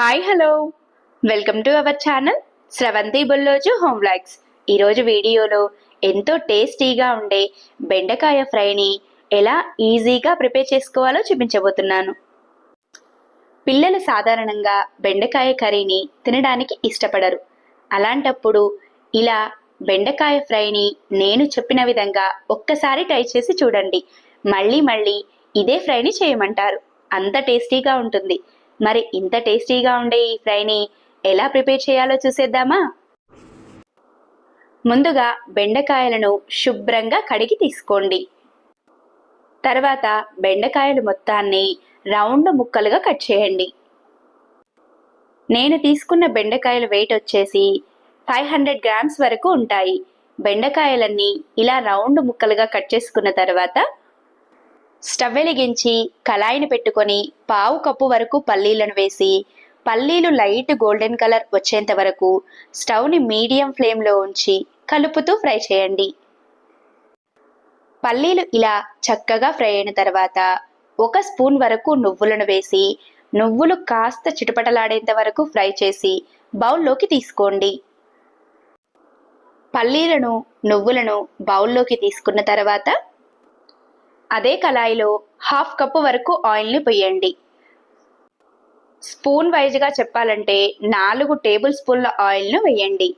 Hi hello welcome to our channel Sravanthi Bulloju home vlogs ఈరోజు వీడియోలో ఎంతో టేస్టీగా ఉండే బెండకాయ ఫ్రైని ఎలా ఈజీగా ప్రిపేర్ చేసుకోవాలో చూపించబోతున్నాను. పిల్లలు సాధారణంగా బెండకాయ కర్రీని తినడానికి ఇష్టపడరు. అలాంటప్పుడు ఇలా బెండకాయ ఫ్రైని నేను చెప్పిన విధంగా ఒక్కసారి ట్రై చేసి చూడండి. మళ్ళీ మళ్ళీ ఇదే ఫ్రైని చేయమంటారు. అంత టేస్టీగా ఉంటుంది. మరి ఇంత టేస్టీగా ఉండే ఈ ఫ్రైని ఎలా ప్రిపేర్ చేయాలో చూసేద్దామా? ముందుగా బెండకాయలను శుభ్రంగా కడిగి తీసుకోండి. తర్వాత బెండకాయలు మొత్తాన్ని రౌండ్ ముక్కలుగా కట్ చేయండి. నేను తీసుకున్న బెండకాయల వెయిట్ వచ్చేసి ఫైవ్ హండ్రెడ్ గ్రామ్స్ వరకు ఉంటాయి. బెండకాయలన్నీ ఇలా రౌండ్ ముక్కలుగా కట్ చేసుకున్న తర్వాత స్టవ్ వెలిగించి కళాయిని పెట్టుకొని పావు కప్పు వరకు పల్లీలను వేసి పల్లీలు లైట్ గోల్డెన్ కలర్ వచ్చేంత వరకు స్టవ్ని మీడియం ఫ్లేమ్లో ఉంచి కలుపుతూ ఫ్రై చేయండి. పల్లీలు ఇలా చక్కగా ఫ్రై అయిన తర్వాత ఒక స్పూన్ వరకు నువ్వులను వేసి నువ్వులు కాస్త చిటపటలాడేంత వరకు ఫ్రై చేసి బౌల్లోకి తీసుకోండి. పల్లీలను నువ్వులను బౌల్లోకి తీసుకున్న తర్వాత అదే కళాయిలో హాఫ్ కప్పు వరకు ఆయిల్ని పొయ్యండి స్పూన్ వైజ్గా చెప్పాలంటే నాలుగు టేబుల్ స్పూన్ల ఆయిల్ను వేయండి.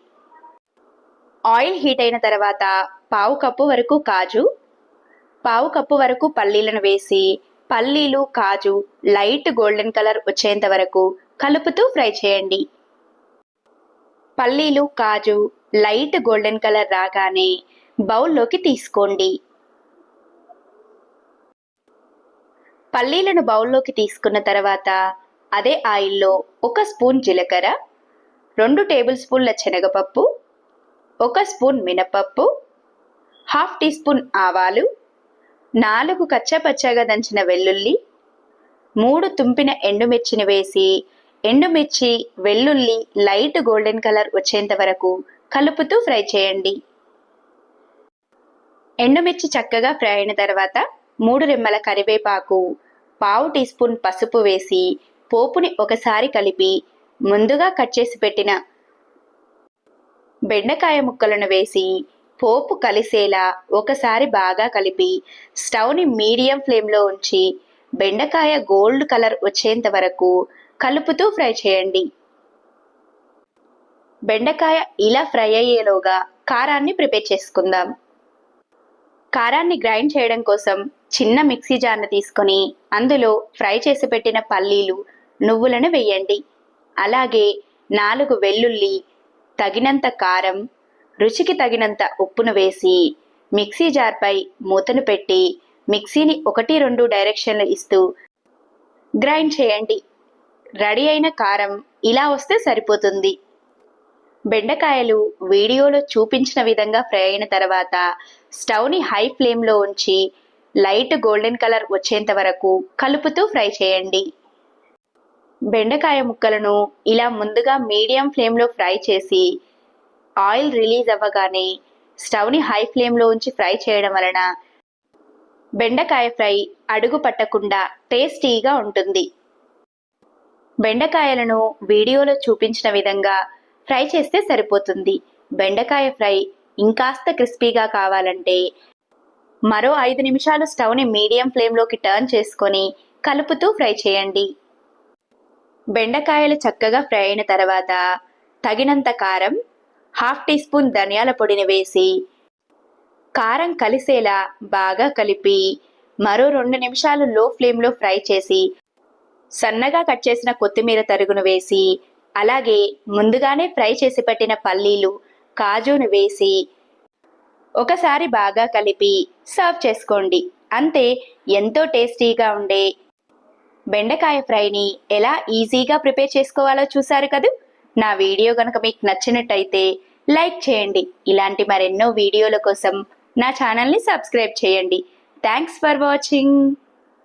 ఆయిల్ హీట్ అయిన తర్వాత పావు కప్పు వరకు కాజు పావు కప్పు వరకు పల్లీలను వేసి పల్లీలు కాజు లైట్ గోల్డెన్ కలర్ వచ్చేంత వరకు కలుపుతూ ఫ్రై చేయండి. పల్లీలు కాజు లైట్ గోల్డెన్ కలర్ రాగానే బౌల్లోకి తీసుకోండి. పల్లీలను బౌల్లోకి తీసుకున్న తర్వాత అదే ఆయిల్లో ఒక స్పూన్ జీలకర్ర రెండు టేబుల్ స్పూన్ల శనగపప్పు ఒక స్పూన్ మినపప్పు హాఫ్ టీ స్పూన్ ఆవాలు నాలుగు కచ్చపచ్చగా దంచిన వెల్లుల్లి మూడు తుంపిన ఎండుమిర్చిని వేసి ఎండుమిర్చి వెల్లుల్లి లైట్ గోల్డెన్ కలర్ వచ్చేంత వరకు కలుపుతూ ఫ్రై చేయండి. ఎండుమిర్చి చక్కగా ఫ్రై అయిన తర్వాత మూడు రెమ్మల కరివేపాకు పావు టీ స్పూన్ పసుపు వేసి పోపుని ఒకసారి కలిపి ముందుగా కట్ చేసి పెట్టిన బెండకాయ ముక్కలను వేసి పోపు కలిసేలా ఒకసారి బాగా కలిపి స్టవ్ని మీడియం ఫ్లేమ్లో ఉంచి బెండకాయ గోల్డ్ కలర్ వచ్చేంత వరకు కలుపుతూ ఫ్రై చేయండి. బెండకాయ ఇలా ఫ్రై అయ్యేలోగా కారాన్ని ప్రిపేర్ చేసుకుందాం. కారాన్ని గ్రైండ్ చేయడం కోసం చిన్న మిక్సీ జార్ను తీసుకొని అందులో ఫ్రై చేసి పెట్టిన పల్లీలు నువ్వులను వేయండి. అలాగే నాలుగు వెల్లుల్లి తగినంత కారం రుచికి తగినంత ఉప్పును వేసి మిక్సీ జార్పై మూతను పెట్టి మిక్సీని ఒకటి రెండు డైరెక్షన్లు ఇస్తూ గ్రైండ్ చేయండి. రెడీ అయిన కారం ఇలా వస్తే సరిపోతుంది. బెండకాయలు వీడియోలో చూపించిన విధంగా ఫ్రై అయిన తర్వాత స్టవ్ని హై ఫ్లేమ్లో ఉంచి లైట్ గోల్డెన్ కలర్ వచ్చేంత వరకు కలుపుతూ ఫ్రై చేయండి. బెండకాయ ముక్కలను ఇలా ముందుగా మీడియం ఫ్లేమ్లో ఫ్రై చేసి ఆయిల్ రిలీజ్ అవ్వగానే స్టవ్ని హై ఫ్లేమ్లో ఉంచి ఫ్రై చేయడం వలన బెండకాయ ఫ్రై అడుగు పట్టకుండా టేస్టీగా ఉంటుంది. బెండకాయలను వీడియోలో చూపించిన విధంగా ఫ్రై చేస్తే సరిపోతుంది. బెండకాయ ఫ్రై ఇంకాస్త క్రిస్పీగా కావాలంటే మరో ఐదు నిమిషాలు స్టవ్ని మీడియం ఫ్లేమ్లోకి టర్న్ చేసుకొని కలుపుతూ ఫ్రై చేయండి. బెండకాయలు చక్కగా ఫ్రై అయిన తర్వాత తగినంత కారం హాఫ్ టీ స్పూన్ ధనియాల పొడిని వేసి కారం కలిసేలా బాగా కలిపి మరో రెండు నిమిషాలు లో ఫ్లేమ్లో ఫ్రై చేసి సన్నగా కట్ చేసిన కొత్తిమీర తరుగును వేసి అలాగే ముందుగానే ఫ్రై చేసి పెట్టిన పల్లీలు కాజును వేసి ఒకసారి బాగా కలిపి సర్వ్ చేసుకోండి. అంతే ఎంతో టేస్టీగా ఉండే బెండకాయ ఫ్రైని ఎలా ఈజీగా ప్రిపేర్ చేసుకోవాలో చూసారు కదూ? నా వీడియో కనుక మీకు నచ్చినట్టయితే లైక్ చేయండి. ఇలాంటి మరెన్నో వీడియోల కోసం నా ఛానల్ని సబ్స్క్రైబ్ చేయండి. Thanks for watching.